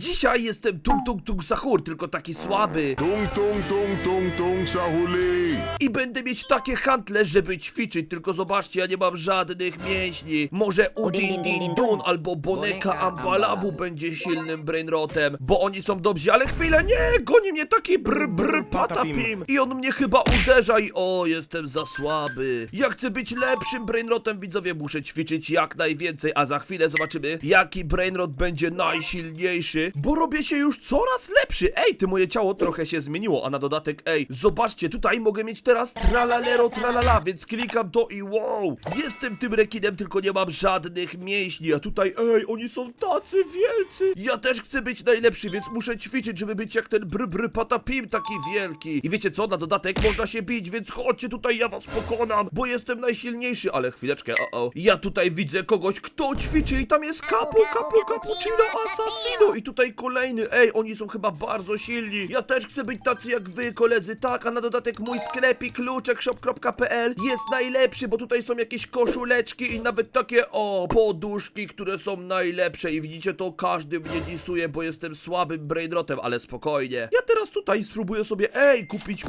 Dzisiaj jestem tung tung tung sahur, tylko taki słaby. Tung tung tung tung tung sahuli. I będę mieć takie hantle, żeby ćwiczyć, tylko zobaczcie, ja nie mam żadnych mięśni. Może Udin Din Dun albo Boneka Ambalabu będzie silnym brainrotem, bo oni są dobrzy, ale chwilę, nie, goni mnie taki brr brr patapim. I on mnie chyba uderza i o, jestem za słaby. Ja chcę być lepszym brainrotem, widzowie, muszę ćwiczyć jak najwięcej, a za chwilę zobaczymy, jaki brainrot będzie najsilniejszy, bo robię się już coraz lepszy. Ej, ty moje ciało trochę się zmieniło, a na dodatek, ej, zobaczcie, tutaj mogę mieć teraz tralalero tralala, więc klikam to i wow, jestem tym rekinem, tylko nie mam żadnych mięśni, a tutaj, ej, oni są tacy wielcy. Ja też chcę być najlepszy, więc muszę ćwiczyć, żeby być jak ten br patapim taki wielki. I wiecie co, na dodatek można się bić, więc chodźcie tutaj, ja was pokonam, bo jestem najsilniejszy, ale chwileczkę, o o. Ja tutaj widzę kogoś, kto ćwiczy i tam jest Capo, Capo, Cappuccino, Assassino i tutaj kolejny, ej, oni są chyba bardzo silni. Ja też chcę być tacy jak wy, koledzy, tak, a na dodatek mój sklepik kluczekshop.pl jest najlepszy, bo tutaj są jakieś koszuleczki i nawet takie, o, poduszki, które są najlepsze i widzicie to, każdy mnie disuje, bo jestem słabym brainrotem, ale spokojnie. Ja teraz tutaj spróbuję sobie, ej, kupić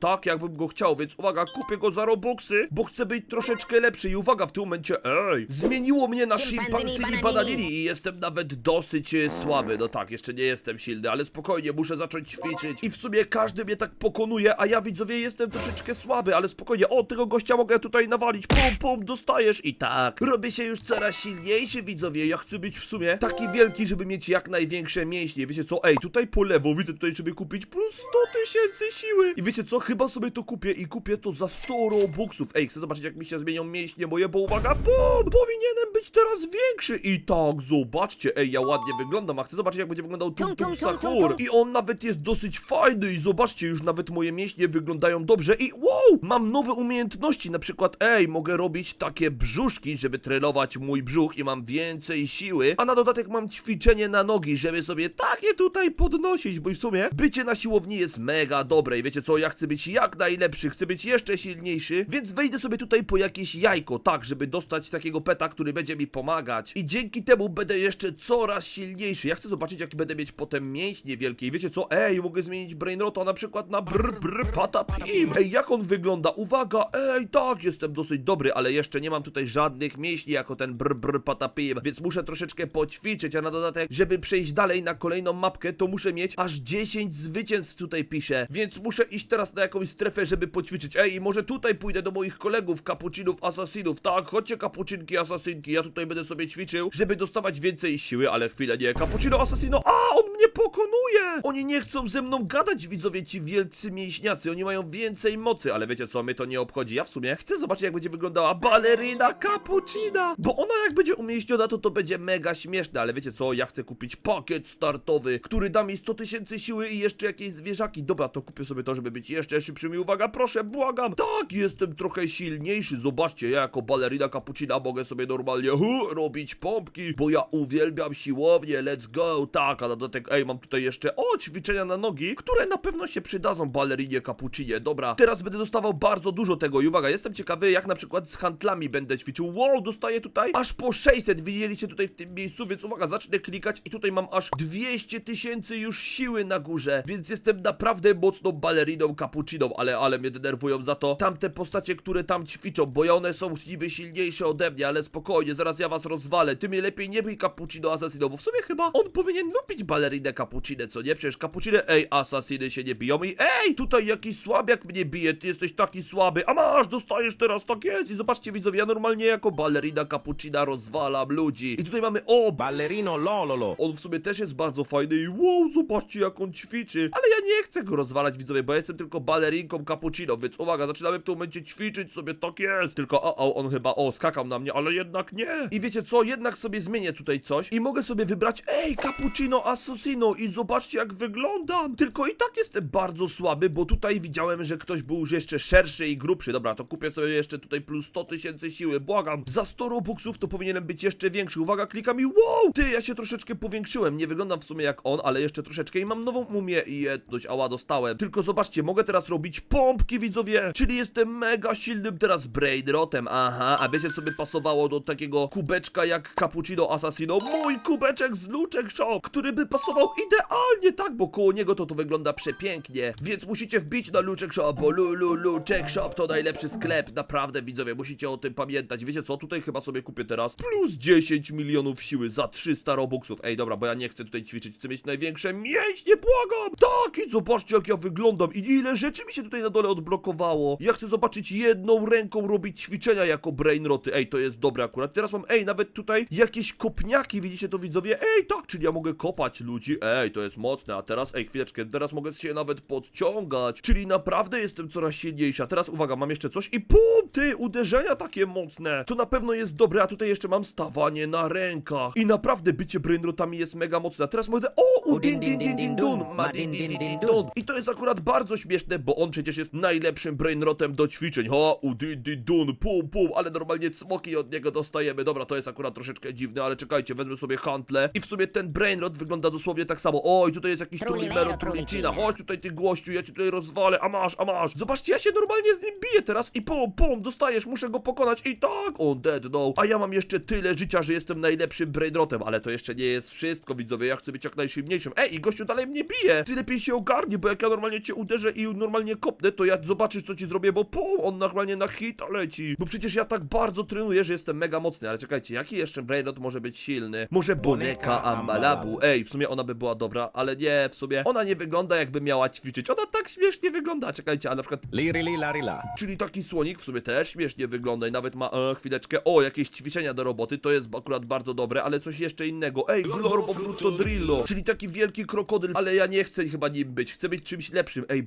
tak, jakbym go chciał, więc uwaga, kupię go za robuxy, bo chcę być troszeczkę lepszy i uwaga, w tym momencie, ej, zmieniło mnie na bananini. bananini i jestem nawet dosyć e, słaby, no tak, jeszcze nie jestem silny, ale spokojnie, muszę zacząć ćwiczyć. I w sumie każdy mnie tak pokonuje, a ja widzowie jestem troszeczkę słaby, ale spokojnie, o, tego gościa mogę tutaj nawalić, pum, pum, dostajesz. I tak, robię się już coraz silniejszy, widzowie, ja chcę być w sumie taki wielki, żeby mieć jak największe mięśnie, wiecie co, ej, tutaj po lewo, widzę tutaj, żeby kupić plus 100 tysięcy siły. I wiecie co, chyba sobie to kupię i kupię to za 100 robuxów, ej, chcę zobaczyć jak mi się zmienią mięśnie moje, bo uwaga, bum, powinienem być teraz większy. I tak, zobaczcie, ej, ja ładnie wyglądam, a chcę zobaczyć jak będzie wyglądał Tum Tum, Sahur. i on nawet jest dosyć fajny i zobaczcie, już nawet moje mięśnie wyglądają dobrze i wow, mam nowe umiejętności, na przykład, ej, mogę robić takie brzuszki, żeby trenować mój brzuch i mam więcej siły, a na dodatek mam ćwiczenie na nogi, żeby sobie takie tutaj podnosić, bo w sumie bycie na siłowni jest mega dobre i wiecie co, ja chcę być jak najlepszy, chcę być jeszcze silniejszy, więc wejdę sobie tutaj po jakieś jajko, tak, żeby dostać takiego peta, który będzie mi pomagać. I dzięki temu będę jeszcze coraz silniejszy, ja chcę zobaczyć jaki będę mieć potem mięśnie wielkie. I wiecie co, ej, mogę zmienić Brainrota na przykład na brr brr patapim, ej, jak on wygląda, uwaga, ej, tak, jestem dosyć dobry, ale jeszcze nie mam tutaj żadnych mięśni jako ten brr brr patapim, więc muszę troszeczkę poćwiczyć, a na dodatek, żeby przejść dalej na kolejną mapkę, to muszę mieć aż 10 zwycięstw tutaj piszę, więc muszę iść teraz na jakąś strefę, żeby poćwiczyć, ej, może tutaj pójdę do moich kolegów, kapucinów, asasinów, tak, chodźcie kapucinki, asasynki, ja tutaj będę sobie ćwiczył, żeby dostawać więcej siły, ale chwilę, nie, kapucino, asasino, a, on mnie pokonuje! Oni nie chcą ze mną gadać, widzowie, ci wielcy mięśniacy, oni mają więcej mocy, ale wiecie co, mnie to nie obchodzi, ja w sumie chcę zobaczyć, jak będzie wyglądała balerina cappuccina, bo ona jak będzie umieśniona, to to będzie mega śmieszne, ale wiecie co, ja chcę kupić pakiet startowy, który da mi 100 tysięcy siły i jeszcze jakieś zwierzaki, dobra, to kupię sobie to, żeby być jeszcze szybszym. I uwaga, proszę, błagam, tak, jestem trochę silniejszy, zobaczcie, ja jako balerina cappuccina mogę sobie normalnie hu, robić pompki, bo ja uwielbiam siłownię, let's go, tak, a na dodatek, ej, mam tutaj jeszcze, o, ćwiczenia na nogi, które na pewno się przydadzą balerinie cappuccinie, dobra, teraz będę dostawał bardzo dużo tego i uwaga, jestem ciekawy, jak na przykład z handlami będę ćwiczył, wow, dostaję tutaj aż po 600, widzieliście tutaj w tym miejscu, więc uwaga, zacznę klikać i tutaj mam aż 200 tysięcy już siły na górze, więc jestem naprawdę mocną baleriną cappucciną, ale, ale mnie denerwują za to tamte postacie, które tam ćwiczą, bo ja one są niby silniejsze ode mnie, ale spokojnie, zaraz ja was rozwalę, ty mnie lepiej nie bij cappuccino assassino, bo w sumie chyba on powinien lubić balerinę cappuccinę, co nie? Przecież cappuccine, ej, assassiny się nie biją i ej, tutaj jakiś słabiak mnie bije, ty jesteś taki słaby, a masz, dostajesz teraz, tak jest i zobaczcie widzowie, ja normalnie jako balerina cappuccina rozwalam ludzi i tutaj mamy, o, Ballerino Lololo. on w sumie też jest bardzo fajny i wow, zobaczcie jak on ćwiczy. Ale ja nie chcę go rozwalać widzowie, bo ja jestem tylko balerinką cappuccino, więc uwaga, zaczynamy w tym momencie ćwiczyć sobie, tak jest. Tylko o, o, on chyba, o, skakał na mnie, ale jednak nie. I wiecie co, jednak sobie zmienię tutaj coś i mogę sobie wybrać, ej, cappuccino Assassino i zobaczcie jak wyglądam. Tylko i tak jestem bardzo słaby, bo tutaj widziałem, że ktoś był już jeszcze szerszy i grubszy. Dobra, to kupię sobie jeszcze tutaj plus 100 tysięcy siły, błagam. Za 100 robuxów to powinienem być jeszcze większy. Uwaga, klikam i wow! Ty, ja się troszeczkę powiększyłem. Nie wyglądam w sumie jak on, ale jeszcze troszeczkę i mam nową mumię i jedność, ała, dostałem. Tylko zobaczcie, mogę teraz robić pompki, widzowie. Czyli jestem mega silnym teraz Brainrotem, aha. A wiecie, co by pasowało do takiego kubeczka jak Cappuccino Assassino? Mój kubeczek z Luczek Shop, który by pasował idealnie, tak, bo koło niego to to wygląda przepięknie. Więc musicie wbić na Luczek Shop, bo Lulu Luczek Shop to najlepszy sklep, naprawdę, widzowie, musicie o tym pamiętać. Wiecie co, tutaj chyba sobie kupię teraz plus 10 milionów siły za 300 robuxów. Ej, dobra, bo ja nie chcę tutaj ćwiczyć, chcę mieć największe mięśnie, błagam! Tak, i zobaczcie jak ja wyglądam i ile rzeczy mi się tutaj na dole odblokowało. Ja chcę zobaczyć jedną ręką robić ćwiczenia jako brainroty. Ej, to jest dobre akurat. Teraz mam, ej, nawet tutaj jakieś kopniaki, widzicie to widzowie? Ej, tak, czyli ja mogę kopać ludzi. Ej, to jest mocne, a teraz, ej, chwileczkę, teraz mogę się nawet podciągać. Czyli naprawdę jestem coraz silniejsza. Teraz uwaga, mam jeszcze coś i pum, ty, uderzenia takie mocne. To na pewno jest dobre, a tutaj jeszcze mam stawanie na rękach. I naprawdę bycie brainrotami jest mega mocne. A teraz mogę, o, udin, din, din, din, dun, ma din, din, din, din, dun. I to jest akurat bardzo śmieszne, bo on przecież jest najlepszym brainrotem do ćwiczeń. Ha, udin, din, dun, pum, pum, ale normalnie cmoki od niego dostajemy. Dobra, to jest akurat troszeczkę dziwne, ale czekajcie, wezmę sobie hantle i w sumie ten brainrot wygląda dosłownie tak samo. Oj, tutaj jest jakiś trulimero, trulicina. Chodź tutaj ty gościu, ja cię tutaj rozwalę, a masz, a masz. Zobaczcie, ja się normalnie z nim biję teraz i pum, pum, dostajesz, muszę go pokonać i tak, on dead no. A ja mam jeszcze tyle życia, że jestem najlepszym brainrotem, ale to jeszcze nie jest wszystko, widzowie, ja chcę być jak najsilniejszym. Ej, i gościu dalej mnie bije. Ty lepiej się ogarnie, bo jak ja normalnie cię uderzę i normalnie kopnę, to ja zobaczysz co ci zrobię, bo pum, on normalnie na hita leci. Bo przecież ja tak bardzo trenuję, że jestem mega mocny, ale czekajcie, jaki jeszcze brainrot może być silny? Może Boneka Ambalabu. Ej, w sumie ona by była dobra, ale nie, w sumie ona nie wygląda jakby miała ćwiczyć. Ona tak śmiesznie wygląda. Czekajcie, a na przykład Lirili larila. Czyli taki słonik w sumie też śmiesznie wygląda i nawet ma e, chwileczkę. O, jakieś ćwiczenia do roboty, to jest akurat bardzo dobre, ale coś jeszcze innego. Ej, Glorbo Frutodrillo, czyli taki wielki krokodyl, ale ja nie chcę chyba nim być, chcę być czymś lepszym. Ej,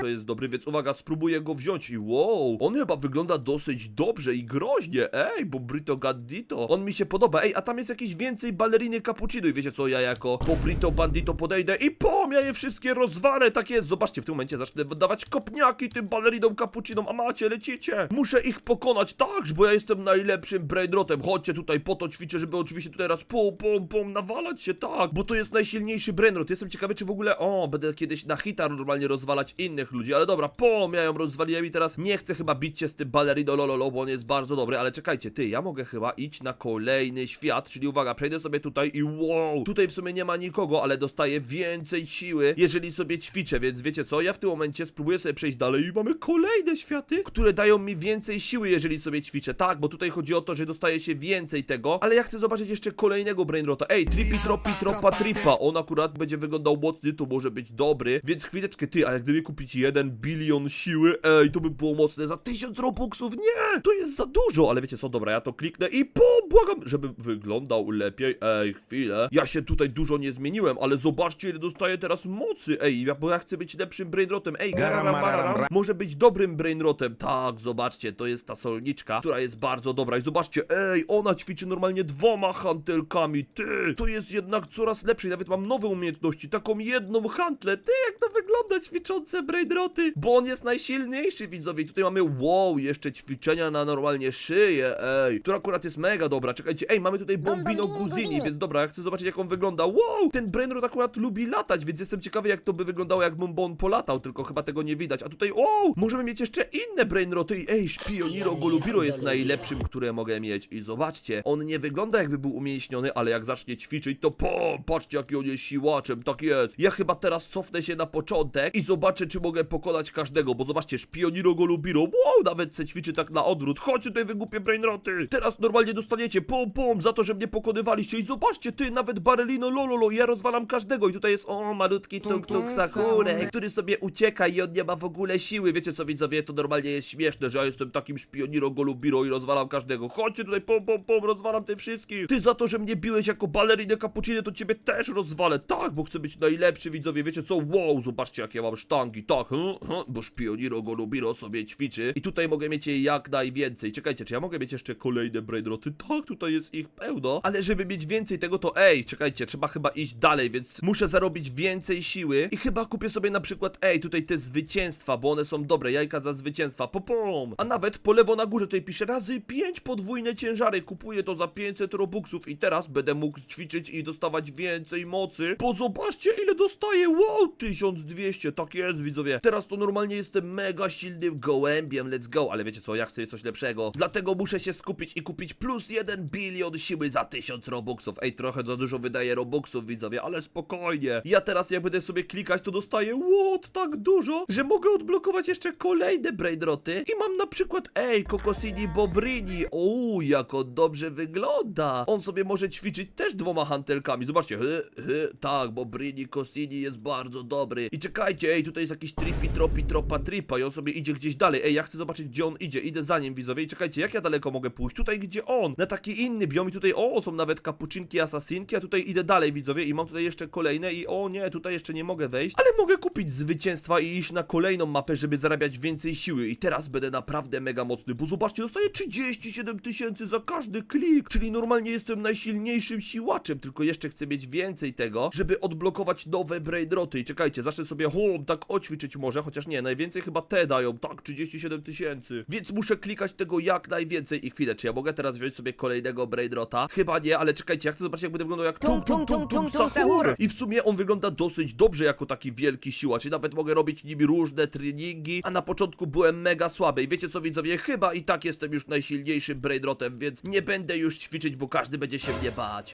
to jest dobry, więc uwaga, spróbuję go wziąć i wow, on chyba wygląda dosyć dobrze i groźnie. Ej, Bobrito Gaddito, on mi się podoba. Ej, a tam jest jakieś więcej baleriny cappuccino i wiecie co, ja jako Bobrito Bandito podejdę i pom, ja je wszystkie rozwalę, tak jest. Zobaczcie, w tym momencie zacznę wydawać kopniaki tym balerinom cappuccinom, a macie, lecicie. Muszę ich pokonać, tak, bo ja jestem najlepszym brainrotem. Chodźcie tutaj, po to ćwiczę, żeby oczywiście tutaj raz pum, pum, pum, nawalać się, tak, bo to jest najsilniejszy brainrot. Jestem ciekawy, czy w ogóle, o, będę kiedyś na hita normalnie rozwalać innych ludzi, ale dobra, pom, ja ją rozwaliłem i teraz nie chcę chyba bić się z tym balerino lololo, bo on jest bardzo dobry, ale czekajcie, ty, ja mogę chyba iść na kolejny świat, czyli uwaga, przejdę sobie tutaj i wow, tutaj w sumie nie ma nikogo, ale dostaję więcej siły, jeżeli sobie ćwiczę, więc wiecie co, ja w tym momencie spróbuję sobie przejść dalej i mamy kolejne światy, które dają mi więcej siły, jeżeli sobie ćwiczę, tak, bo tutaj chodzi o to, że dostaje się więcej tego, ale ja chcę zobaczyć jeszcze kolejnego brainrota, ej, tripi tropi tropa tripa, on akurat będzie wyglądał mocny, to może być dobry, więc chwileczkę, ty, a jak gdyby kupić jeden bilion siły, ej, to by było mocne, za tysiąc robuxów, nie, to jest za dużo, ale wiecie co, dobra, ja to kliknę i po, błagam, żeby wyglądał lepiej, ej, chwilę, ja się tutaj dużo nie zmieniłem, ale zobaczcie, ile dostaję teraz mocy, ej, ja, bo ja chcę być lepszym brainrotem, ej, gararam, może być dobrym brainrotem, tak, zobaczcie, to jest ta solniczka, która jest bardzo dobra. I zobaczcie, ej, ona ćwiczy normalnie dwoma hantelkami, ty, to jest jednak coraz lepsze. I nawet mam nowe umiejętności, taką jedną hantlę, ty, jak to wygląda, ćwiczące brainroty, bo on jest najsilniejszy, widzowie, I tutaj mamy, wow, jeszcze ćwiczenia na normalnie szyję, ej, która akurat jest mega dobra, czekajcie, ej, mamy tutaj Bombino Guzini. Więc dobra, ja chcę zobaczyć, jak on wygląda, wow, ten brainrot akurat lubi latać, więc jestem ciekawy, jak to by wyglądało, jakby on polatał, tylko chyba tego nie widać, a tutaj, wow, możemy mieć jeszcze inne brainroty ej, Szpioniro Golubiro jest najlepszym, które mogę mieć. I zobaczcie, on nie wygląda jakby był umięśniony, ale jak zacznie ćwiczyć, to po, patrzcie, jaki on jest siłaczem, tak jest, ja chyba teraz cofnę się na początek i zobaczę, czy mogę pokonać każdego, bo zobaczcie, Szpioniro Golubiro, wow, nawet se ćwiczy tak na odwrót, chodźcie tutaj, wygłupie brainroty, teraz normalnie dostaniecie pom pom za to, że mnie pokonywaliście i zobaczcie, ty, nawet Barelino Lololo, ja rozwalam każdego i tutaj jest, o, malutki tuk tuk Sakurek, który sobie ucieka i on nie ma w ogóle siły, wiecie co widzowie, to normalnie jest śmieszne, że ja jestem takim szpioniro Golubiro i rozwalam każdego, chodźcie tutaj, pom pom pom, rozwalam tych wszystkich, ty za to, że mnie biłeś jako balerinę cappuccino, to ciebie też rozwalę, tak, bo chcę być najlepszy, widzowie, wiecie co, wow, zobaczcie, jakie ja mam sztangi, tak, hm, hm, bo szpioniro Golubiro sobie ćwiczy. I tutaj mogę mieć jej jak najwięcej, czekajcie, czy ja mogę mieć jeszcze kolejne brainroty, tak, tutaj jest ich pełno, ale żeby mieć więcej tego, to ej, czekajcie, trzeba chyba iść dalej, więc muszę zarobić więcej siły. I chyba kupię sobie na przykład, ej, tutaj te zwycięstwa, bo one są dobre, jajka za zwycięstwa, popom. A nawet po lewo na górze tutaj pisze razy 5 podwójne ciężary, kupuję to za 500 robuxów. I teraz będę mógł ćwiczyć i dostawać więcej mocy, bo zobaczcie ile dostaję, wow, 1200, tak jest widzowie. Teraz to normalnie jestem mega silnym gołębiem, let's go, ale wiecie co, ja chcę coś lepszego, dlatego muszę się skupić i kupić plus 1 bilion siły za 1000 robuxów. Ej, trochę za dużo wydaje robuxów widzowie, ale spokojnie. Ja teraz jak będę sobie klikać, to dostaję what, tak dużo, że mogę odblokować jeszcze kolejne brainroty i mam na przykład, ej, Kokosini Bobrini, o, jak on dobrze wygląda. On sobie może ćwiczyć też dwoma hantelkami, zobaczcie, hy, hy, tak, Bobrini Kosini jest bardzo dobry. I czekajcie, ej, tutaj jest jakiś tripi, tropi, tropa, tripa i on sobie idzie gdzieś dalej. Ej, ja chcę zobaczyć, gdzie on idzie, idę za nim, widzowie, i czekajcie, jak ja daleko mogę pójść? Tutaj, gdzie on, na taki inny biom i tutaj, o, są nawet kapuczynki, asasinki, a tutaj idę dalej, widzowie, i mam tutaj jeszcze kolejne i o nie, tutaj jeszcze nie mogę wejść, ale mogę kupić zwycięstwa i iść na kolejną mapę, żeby zarabiać więcej siły. I teraz będę naprawdę mega mocny, bo zobaczcie, dostaję 37 tysięcy za każdy klik, czyli normalnie jestem najsilniejszym siłaczem, tylko jeszcze chcę mieć więcej tego, żeby odblokować nowe brainroty i czekajcie, zacznę sobie, ho, tak oćwiczyć może, chociaż nie, najwięcej chyba te dają, tak, 37 tysięcy, więc muszę klikać tego jak najwięcej. I chwilę, czy ja mogę teraz wziąć sobie kolejnego brainrota? Chyba nie, ale czekajcie, ja chcę zobaczyć jak będę wyglądał jak tum tum tum tum sahur i w sumie on wygląda dosyć dobrze jako taki wielki siłacz. I nawet mogę robić nim różne treningi, a na początku byłem mega słaby. I wiecie co widzowie, chyba i tak jestem już najsilniejszym brainrotem, więc nie będę już ćwiczyć, bo każdy będzie się mnie bać.